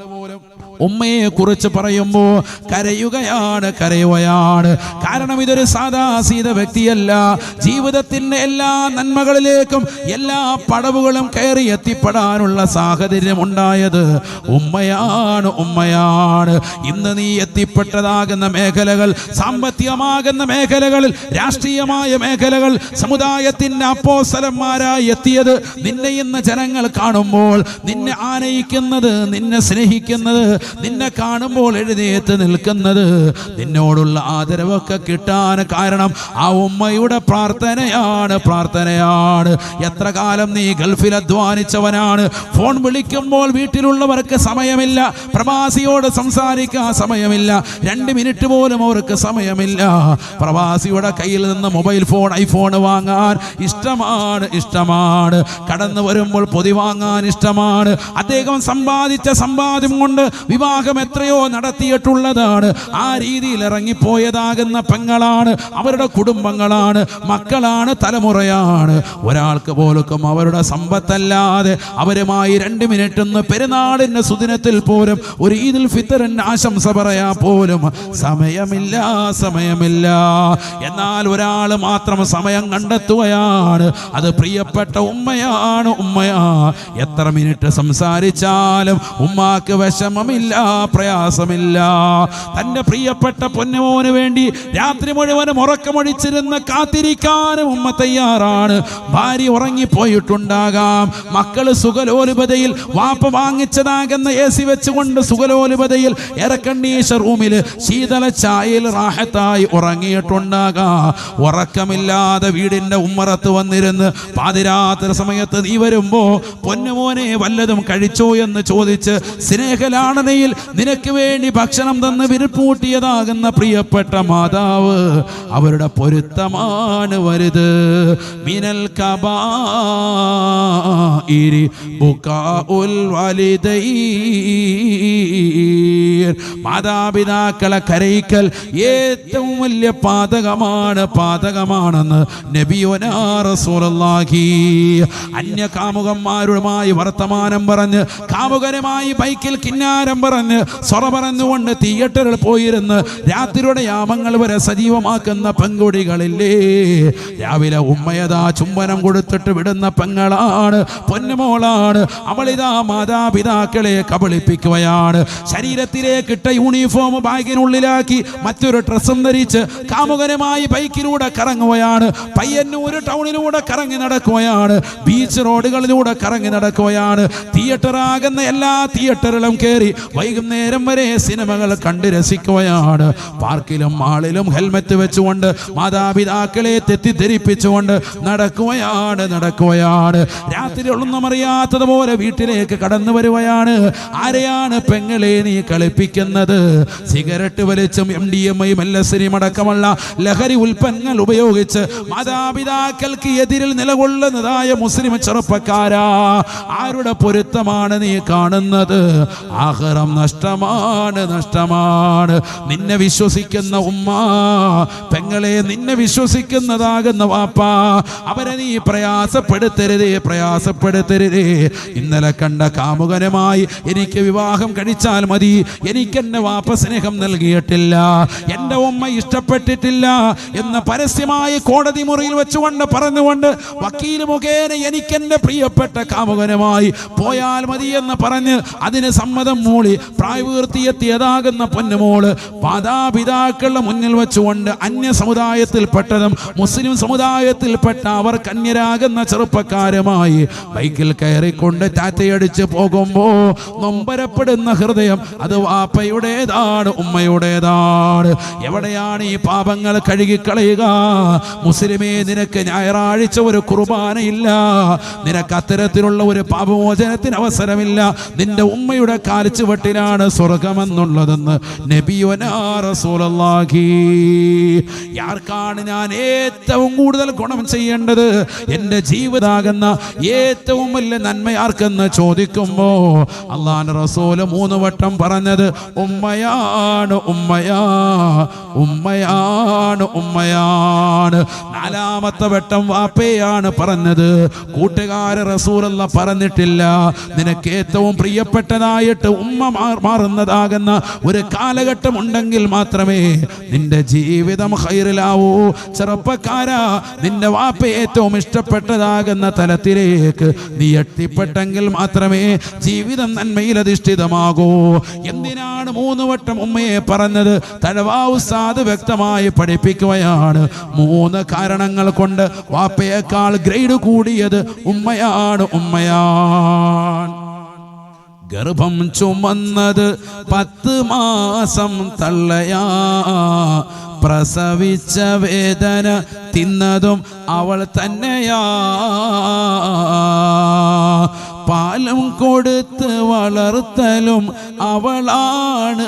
Speaker 1: ഉമ്മയെ കുറിച്ച് പറയുമ്പോൾ കരയുകയാണ് കരയുകയാണ്. കാരണം ഇതൊരു സാധാ സീത വ്യക്തിയല്ല. ജീവിതത്തിന്റെ എല്ലാ നന്മകളിലേക്കും എല്ലാ പടവുകളും കയറി എത്തിപ്പെടാനുള്ള സാഹചര്യം ഉണ്ടായത് ഉമ്മയാണ് ഉമ്മയാണ്. ഇന്ന് നീ എത്തിപ്പെട്ടതാകുന്ന മേഖലകൾ സാമ്പത്തികമാകുന്ന മേഖലകളിൽ രാഷ്ട്രീയമായ മേഖലകൾ സമുദായത്തിന്റെ അപ്പോസലന്മാരായി എത്തിയത് നിന്നെ ഇന്ന് ജനങ്ങൾ കാണുമ്പോൾ നിന്നെ ആനയിക്കുന്നത് നിന്നെ സ്നേഹിക്കുന്നത് നിന്നെ കാണുമ്പോൾ എഴുന്നേറ്റ് നിൽക്കുന്നത് നിന്നോടുള്ള ആദരവൊക്കെ കിട്ടാൻ കാരണം ആ ഉമ്മയുടെ പ്രാർത്ഥനയാണ് പ്രാർത്ഥനയാണ്. എത്ര കാലം നീ ഗൾഫിൽ അധ്വാനിച്ചവനാണ്. ഫോൺ വിളിക്കുമ്പോൾ വീട്ടിലുള്ളവർക്ക് സമയമില്ല. പ്രവാസിയോട് സംസാരിക്കാൻ സമയമില്ല. രണ്ട് മിനിറ്റ് പോലും അവർക്ക് സമയമില്ല. പ്രവാസിയുടെ കയ്യിൽ നിന്ന് മൊബൈൽ ഫോൺ ഐഫോൺ വാങ്ങാൻ ഇഷ്ടമാണ് ഇഷ്ടമാണ്. കടന്നു വരുമ്പോൾ പൊതി വാങ്ങാൻ ഇഷ്ടമാണ്. അദ്ദേഹം സമ്പാദിച്ച സമ്പാദ്യം കൊണ്ട് വിവാഹം എത്രയോ നടത്തിയിട്ടുള്ളതാണ്. ആ രീതിയിൽ ഇറങ്ങിപ്പോയതാകുന്ന പെങ്ങളാണ് അവരുടെ കുടുംബങ്ങളാണ് മക്കളാണ് തലമുറയാണ്. ഒരാൾക്ക് പോലും അവരുടെ സമ്പത്തല്ലാതെ അവരുമായി രണ്ട് മിനിറ്റ് ഒന്ന് പെരുന്നാളിന്റെ സുദിനത്തിൽ പോലും ഒരു ഈദിൽ ഫിത്തറിൻ ആശംസ പറയാ പോലും സമയമില്ല സമയമില്ല. എന്നാൽ ഒരാൾ മാത്രം സമയം കണ്ടെത്തുകയാണ്. അത് പ്രിയപ്പെട്ട ഉമ്മയാണ് ഉമ്മയാ. എത്ര മിനിറ്റ് സംസാരിച്ചാലും ഉമ്മാക്ക് വിഷമമില്ല. പ്രയാസമില്ല. തന്റെ പ്രിയപ്പെട്ട പൊന്നുമോന് വേണ്ടി രാത്രി മുഴുവനും ഉറക്കമൊഴിച്ചിരുന്ന് കാത്തിരിക്കാനും ഉമ്മ തയ്യാറാണ്. ഭാര്യ ഉറങ്ങിപ്പോയിട്ടുണ്ടാകാം. മക്കൾ സുഖലോലുപതയിൽ വാപ്പ വാങ്ങിച്ചതാകുന്ന എ സി വെച്ചുകൊണ്ട് സുഖലോലുപതയിൽ എയർകണ്ടീഷൻ റൂമിൽ ശീതള ചായയിൽ റാഹത്തായി ഉറങ്ങിയിട്ടുണ്ടാകാം. ഉറക്കമില്ലാതെ വീടിന്റെ ഉമ്മറത്ത് വന്നിരുന്ന് പാതിരാത്രി സമയത്ത് നീ വരുമ്പോ പൊന്നുമോനെ വല്ലതും കഴിച്ചോ എന്ന് ചോദിച്ച് സ്നേഹലാണനയിൽ നിനക്ക് വേണ്ടി ഭക്ഷണം തന്ന് വിരുപ്പൂട്ടിയതാകുന്ന പ്രിയപ്പെട്ട മാതാവ് അവരുടെ പൊരുത്തമാണ് വരുത് മിനൽ മാതാപിതാക്കളെ കരയിക്കൽ ഏറ്റവും വലിയ പാതകമാണ് പാതകമാണെന്ന് നബിയോനാ റസൂലുള്ളാഹി. അന്യ കാമുകന്മാരുമായി വർത്തമാനം പറഞ്ഞ് കാമുകനുമായി ബൈക്കിൽ കിന്നാരം പറഞ്ഞ് സൊറ പറഞ്ഞുകൊണ്ട് തിയേറ്ററിൽ പോയിരുന്ന് രാത്രിയുടെ യാമങ്ങൾ വരെ സജീവമാക്കുന്ന പെങ്കുടികളില്ലേ? രാവിലെ ഉമ്മയതാ ചുംബനം കൊടുത്തിട്ട് വിടുന്ന പെങ്ങളാണ് പൊന്നുമോളാണ് അവളിതാ മാതാപിതാക്കളെ കബളിപ്പിക്കുകയാണ്. ശരീരത്തിലേക്ക് ഇട്ട യൂണിഫോം ബാഗിനുള്ളിലാക്കി മറ്റൊരു ഡ്രസ്സും ധരിച്ച് കാമുകനുമായി ബൈക്കിലൂടെ കറങ്ങുകയാണ്. പയ്യന്നൂര് ടൗണിലൂടെ കറങ്ങി നടക്കുകയാണ്. ബീച്ച് റോഡുകളിലൂടെ കറങ്ങി നടക്കുകയാണ്. തിയേറ്ററാകുന്ന എല്ലാ തിയേറ്ററിലും കയറി വൈകുന്നേരം വരെ സിനിമകൾ കണ്ട് രസിക്കുകയാണ്. പാർക്കിലും മാളിലും ഹെൽമെറ്റ് വെച്ചുകൊണ്ട് മാതാപിതാക്കളെ തെറ്റിദ്ധരിപ്പിച്ചുകൊണ്ട് നടക്കുകയാണ് നടക്കുകയാണ്. രാത്രി ഒന്നും അറിയാത്തതുപോലെ വീട്ടിലേക്ക് കടന്നു വരുകയാണ്. ആരെയാണ് പെങ്ങളെ നീ കളിപ്പിക്കുന്നത്? Cigarette വലിച്ചും M D M I L S അടക്കമുള്ള ലഹരി ഉൽപ്പന്നങ്ങൾ ഉപയോഗിച്ച് മാതാപിതാക്കൾക്ക് എതിരിൽ നിലകൊള്ളുന്നതായ മുസ്ലിം ചെറുപ്പക്കാരാ. ആരുടെ പൊരുത്തമാണ് നീ കാണുന്നത്? ആഹ്റം നഷ്ടമാണ് നഷ്ടമാണ്. നിന്നെ വിശ്വസിക്കുന്ന ഉമ്മ പെങ്ങളെ നിന്നെ വിശ്വസിക്കുന്നതാകുന്ന വാപ്പാ അവരെ നീ പ്രയാസപ്പെടുത്തരുതേ പ്രയാസപ്പെടുത്തരുതേ. ഇന്നലെ കണ്ട കാമുകനുമായി എനിക്ക് വിവാഹം കഴിച്ചാൽ മതി. എനിക്കെന്നെ വാപ്പ സ്നേഹം നൽകിയിട്ടില്ല. എന്റെ ഉമ്മ ഇഷ്ടപ്പെട്ടിട്ടില്ല എന്ന് പരസ്യമായി കോടതി മുറിയിൽ വെച്ചുകൊണ്ട് പറഞ്ഞുകൊണ്ട് വക്കീൽ മുഖേന എനിക്കെന്നെ പ്രിയപ്പെട്ട കാമുകനുമായി പോയാൽ മതി എന്ന് പറഞ്ഞ് അതിന് സമ്മതം മൂളി പ്രായപൂർത്തിയെത്തിയതാകുന്ന പൊന്നുമോൾ മാതാപിതാക്കളുടെ മുന്നിൽ വെച്ചുകൊണ്ട് അന്യ സമുദായത്തിൽപ്പെട്ടതും മുസ്ലിം സമുദായത്തിൽപ്പെട്ട അവർ കന്യരാകുന്ന ചെറുപ്പക്കാരുമായി ബൈക്കിൽ കയറിക്കൊണ്ട് ടാറ്റയടിച്ച് പോകുമ്പോൾ നൊമ്പരപ്പെടുന്ന ഹൃദയം അത് വാപ്പയുടേതാണ് ഉമ്മയുടേതാണ്. എവിടെയാണ് ഈ പാപങ്ങൾ കഴുകിക്കളയുക? മുസ്ലിമേ നിനക്ക് ഞായറാഴ്ച ഒരു കുർബാനയില്ല. നിനക്ക് അത്തരത്തിലുള്ള ഒരു പാപമോചനത്തിന് അവസരമില്ല. നിന്റെ ഉമ്മയുടെ കാലിച്ചുവട്ടിലാണ് സ്വർഗമെന്നുള്ളതെന്ന് നബിയൊനാറസൂലി ആർക്കാണ് ഞാൻ ഏറ്റവും കൂടുതൽ ഗുണം ചെയ്യേണ്ടത്? എന്റെ ജീവിതാകുന്ന ഏറ്റവും വലിയ നന്മ ചോദിക്കുമ്പോൾ ചോദിക്കുമ്പോ അള്ളാൻ റസൂൽ മൂന്ന് വട്ടം പറഞ്ഞത് ഉമ്മയാണ് ഉമ്മയാ ഉമ്മയാണ് ഉമ്മയാണ്. നാലാമത്തെ വട്ടം വാപ്പയാണ് പറഞ്ഞത് കൂട്ടുകാര റസൂലല്ല പറഞ്ഞിട്ടില്ല. നിനക്ക് ഏറ്റവും പ്രിയപ്പെട്ടതായിട്ട് ഉമ്മ മാറുന്നതാകുന്ന ഒരു കാലഘട്ടം ഉണ്ടെങ്കിൽ മാത്രമേ നിന്റെ ജീവിതം ഹൈറിലാവൂ ചെറുപ്പക്കാരാ നിന്റെ വാപ്പ ഏറ്റവും ഇഷ്ടപ്പെട്ടതാകുന്ന തലത്തിലേക്ക് നീ എത്തിപ്പെട്ടെങ്കിൽ മാത്രമേ ജീവിതം നന്മയിൽ അധിഷ്ഠിതമാകൂ. എന്തിനാണ് മൂന്ന് വട്ടം ഉമ്മയെ പറഞ്ഞത്? തഴവാവു ഉസ്താദ് വ്യക്തമായി പഠിപ്പിക്കുകയാണ്. മൂന്ന് കാരണങ്ങൾ കൊണ്ട് വാപ്പയേക്കാൾ ഗ്രേഡ് കൂടിയത് ഉമ്മയാണ് ഉമ്മയാണ്. ഗർഭം ചുമന്നത് പത്ത് മാസം തള്ളയാ. പ്രസവിച്ച വേദന തിന്നതും അവൾ തന്നെയാ. പാലും കൊടുത്ത് വളർത്തലും അവളാണ്.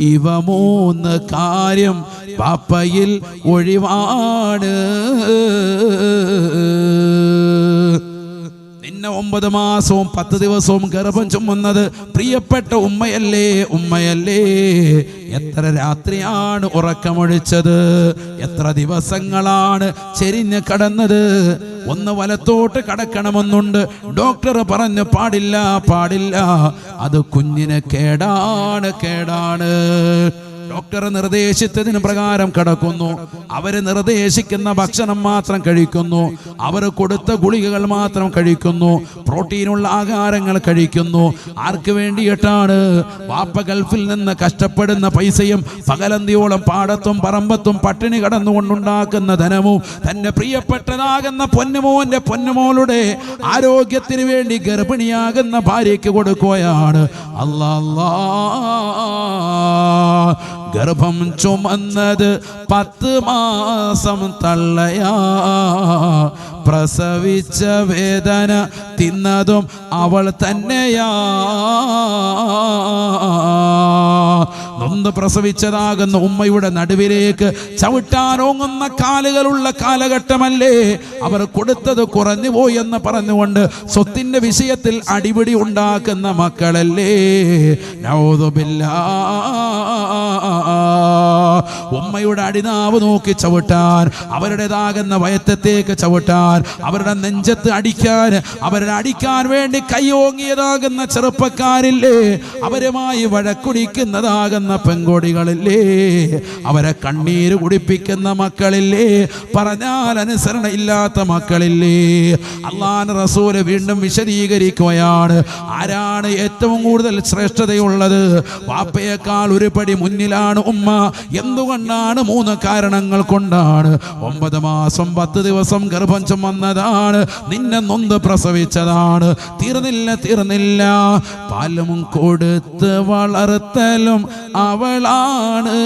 Speaker 1: ഇവ മൂന്ന് കാര്യം പാപ്പയിൽ ഒഴിവാണ്. നിന്നെ ഒമ്പത് മാസവും പത്ത് ദിവസവും ഗർഭം ചുമന്നത് പ്രിയപ്പെട്ട ഉമ്മയല്ലേ ഉമ്മയല്ലേ? എത്ര രാത്രിയാണ് ഉറക്കമൊഴിച്ചത്? എത്ര ദിവസങ്ങളാണ് ചെരിഞ്ഞ് കടന്നത്? ഒന്ന് വലത്തോട്ട് കടക്കണമെന്നുണ്ട്. ഡോക്ടർ പറഞ്ഞു പാടില്ല പാടില്ല. അത് കുഞ്ഞിന് കേടാണ് കേടാണ്. ഡോക്ടർ നിർദ്ദേശിച്ചതിന് പ്രകാരം കിടക്കുന്നു. അവർ നിർദ്ദേശിക്കുന്ന ഭക്ഷണം മാത്രം കഴിക്കുന്നു. അവർ കൊടുത്ത ഗുളികകൾ മാത്രം കഴിക്കുന്നു. പ്രോട്ടീനുള്ള ആഹാരങ്ങൾ കഴിക്കുന്നു. ആർക്ക് വേണ്ടിയിട്ടാണ്? വാപ്പ ഗൾഫിൽ നിന്ന് കഷ്ടപ്പെടുന്ന പൈസയും പകലന്തിയോളം പാടത്തും പറമ്പത്തും പട്ടിണി കടന്നുകൊണ്ടുണ്ടാക്കുന്ന ധനവും തന്റെ പ്രിയപ്പെട്ടതാകുന്ന പൊന്നുമോന്റെ പൊന്നുമോളുടെ ആരോഗ്യത്തിന് വേണ്ടി ഗർഭിണിയാകുന്ന ഭാര്യയ്ക്ക് കൊടുക്കുകയാണ്. അല്ലാ. ഗർഭം ചുമന്നത് പത്ത് മാസം തള്ളയാ. പ്രസവിച്ച വേദന തിന്നതും അവൾ തന്നെയാ. നൊന്ന് പ്രസവിച്ചതാകുന്ന ഉമ്മയുടെ നടുവിലേക്ക് ചവിട്ടാനോങ്ങുന്ന കാലുകളുള്ള കാലഘട്ടമല്ലേ? അവർ കൊടുത്തത് കുറഞ്ഞു പോയി എന്ന് പറഞ്ഞുകൊണ്ട് സ്വത്തിന്റെ വിഷയത്തിൽ അടിപിടി ഉണ്ടാക്കുന്ന മക്കളല്ലേ? നൗദുബില്ലാ ഉമ്മയുടെ അടിനാവ് നോക്കി ചവിട്ടാൻ അവരുടേതാകുന്ന വയറ്റത്തേക്ക് ചവിട്ടാൻ അവരുടെ നെഞ്ചത്ത് അടിക്കാൻ അവരുടെ അടിക്കാൻ വേണ്ടി കൈയോങ്ങിയതാകുന്ന ചെറുപ്പക്കാരില്ലേ? അവരുമായി വഴക്കുടിക്കുന്നതാകുന്ന പെങ്കോടികളില്ലേ അവരെ കണ്ണീര് കുടിപ്പിക്കുന്ന മക്കളില്ലേ? പറഞ്ഞാൽ അനുസരണ ഇല്ലാത്ത മക്കളില്ലേ? അള്ളാൻ റസൂൽ വീണ്ടും വിശദീകരിക്കുകയാണ്. ആരാണ് ഏറ്റവും കൂടുതൽ ശ്രേഷ്ഠതയുള്ളത്? വാപ്പയേക്കാൾ ഒരു പടി മുന്നിലാണ് ഉമ്മ. എന്തുകൊണ്ടാണ് മൂന്ന് കാരണങ്ങൾ കൊണ്ടാണ്. ഒമ്പത് മാസം പത്ത് ദിവസം ഗർഭഞ്ചം വന്നതാണ് നിന്നെ നൊന്ത് പ്രസവിച്ചതാണ്. തീർന്നില്ല തീർന്നില്ല. പാലും കൊടുത്ത് വളർത്തലും അവളാണ്.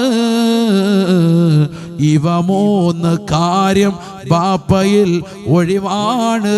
Speaker 1: ഇവ മൂന്ന് കാര്യം ബാപ്പയിൽ ഒഴിവാണ്.